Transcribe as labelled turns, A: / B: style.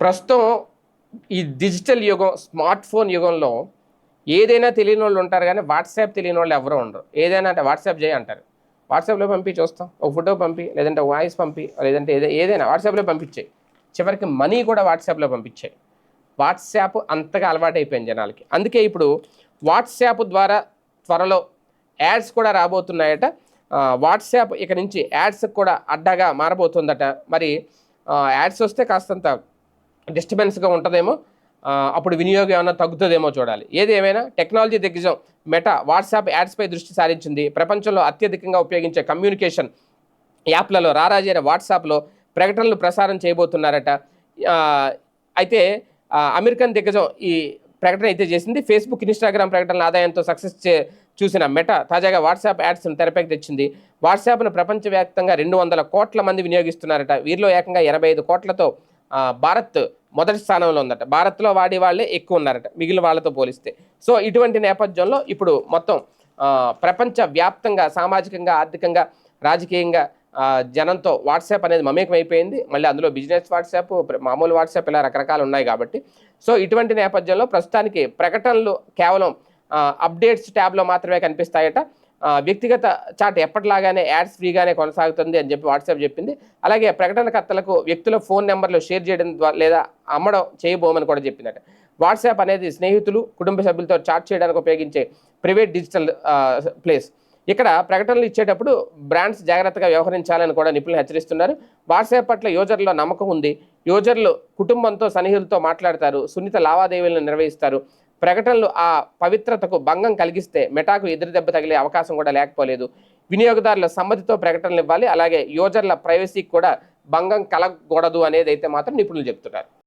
A: ప్రస్తుతం ఈ డిజిటల్ యుగం స్మార్ట్ ఫోన్ యుగంలో ఏదైనా తెలియని వాళ్ళు ఉంటారు కానీ వాట్సాప్ తెలియని వాళ్ళు ఎవరు ఉండరు. ఏదైనా అంటే వాట్సాప్ చేయి అంటారు. వాట్సాప్లో పంపి చూస్తాం. ఒక ఫోటో పంపి లేదంటే వాయిస్ పంపి లేదంటే ఏదో ఏదైనా వాట్సాప్లో పంపించాయి. చివరికి మనీ కూడా వాట్సాప్లో పంపించాయి. వాట్సాప్ అంతగా అలవాటైపోయింది జనాలకి. అందుకే ఇప్పుడు వాట్సాప్ ద్వారా త్వరలో యాడ్స్ కూడా రాబోతున్నాయట. వాట్సాప్ ఇక నుంచి యాడ్స్ కూడా అడ్డాగా మారబోతుందట. మరి యాడ్స్ వస్తే కాస్తంత డిస్టర్బెన్స్గా ఉంటుందేమో అప్పుడు వినియోగం ఏమైనా తగ్గుతుందేమో చూడాలి. ఏది ఏమైనా టెక్నాలజీ దిగ్గజం మెటా వాట్సాప్ యాడ్స్పై దృష్టి సారించింది. ప్రపంచంలో అత్యధికంగా ఉపయోగించే కమ్యూనికేషన్ యాప్లలో రారాజైన వాట్సాప్లో ప్రకటనలు ప్రసారం చేయబోతున్నారట. అయితే అమెరికన్ దిగ్గజం ఈ ప్రకటన అయితే చేసింది. ఫేస్బుక్ ఇన్స్టాగ్రామ్ ప్రకటనల ఆదాయంతో సక్సెస్ చే చూసిన మెటా తాజాగా వాట్సాప్ యాడ్స్ను తెరపైకి తెచ్చింది. వాట్సాప్ను ప్రపంచవ్యాప్తంగా రెండు వందల కోట్ల మంది వినియోగిస్తున్నారట. వీరిలో ఏకంగా ఎనభై ఐదు కోట్లతో భారత్ మొదటి స్థానంలో ఉందట. భారత్లో వాడే వాళ్ళే ఎక్కువ ఉన్నారట మిగిలిన వాళ్ళతో పోలిస్తే. సో ఇటువంటి నేపథ్యంలో ఇప్పుడు మొత్తం ప్రపంచ వ్యాప్తంగా సామాజికంగా ఆర్థికంగా రాజకీయంగా జనంతో వాట్సాప్ అనేది మమేకం అయిపోయింది మళ్ళీ అందులో బిజినెస్ వాట్సాప్ మామూలు వాట్సాప్ ఇలా రకరకాలు ఉన్నాయి కాబట్టి. సో ఇటువంటి నేపథ్యంలో ప్రస్తుతానికి ప్రకటనలు కేవలం అప్డేట్స్ ట్యాబ్లో మాత్రమే కనిపిస్తాయట. వ్యక్తిగత చాట్ ఎప్పటిలాగానే యాడ్స్ ఫ్రీగానే కొనసాగుతుంది అని చెప్పి వాట్సాప్ చెప్పింది. అలాగే ప్రకటనకర్తలకు వ్యక్తుల ఫోన్ నెంబర్లు షేర్ చేయడం ద్వారా లేదా అమ్మడం చేయబోమని కూడా చెప్పిందట. వాట్సాప్ అనేది స్నేహితులు కుటుంబ సభ్యులతో చాట్ చేయడానికి ఉపయోగించే ప్రైవేట్ డిజిటల్ ప్లేస్. ఇక్కడ ప్రకటనలు ఇచ్చేటప్పుడు బ్రాండ్స్ జాగ్రత్తగా వ్యవహరించాలని కూడా నిపుణులు హెచ్చరిస్తున్నారు. వాట్సాప్ పట్ల యూజర్లో నమ్మకం ఉంది. యూజర్లు కుటుంబంతో సన్నిహితులతో మాట్లాడతారు. సున్నిత లావాదేవీలను నిర్వహిస్తారు. ప్రకటనలు ఆ పవిత్రతకు భంగం కలిగిస్తే మెటాకు ఎదురుదెబ్బ తగిలే అవకాశం కూడా లేకపోలేదు. వినియోగదారుల సమ్మతితో ప్రకటనలు ఇవ్వాలి అలాగే యూజర్ల ప్రైవసీకి కూడా భంగం కలగకూడదు అనేది అయితే మాత్రం నిపుణులు చెప్తున్నారు.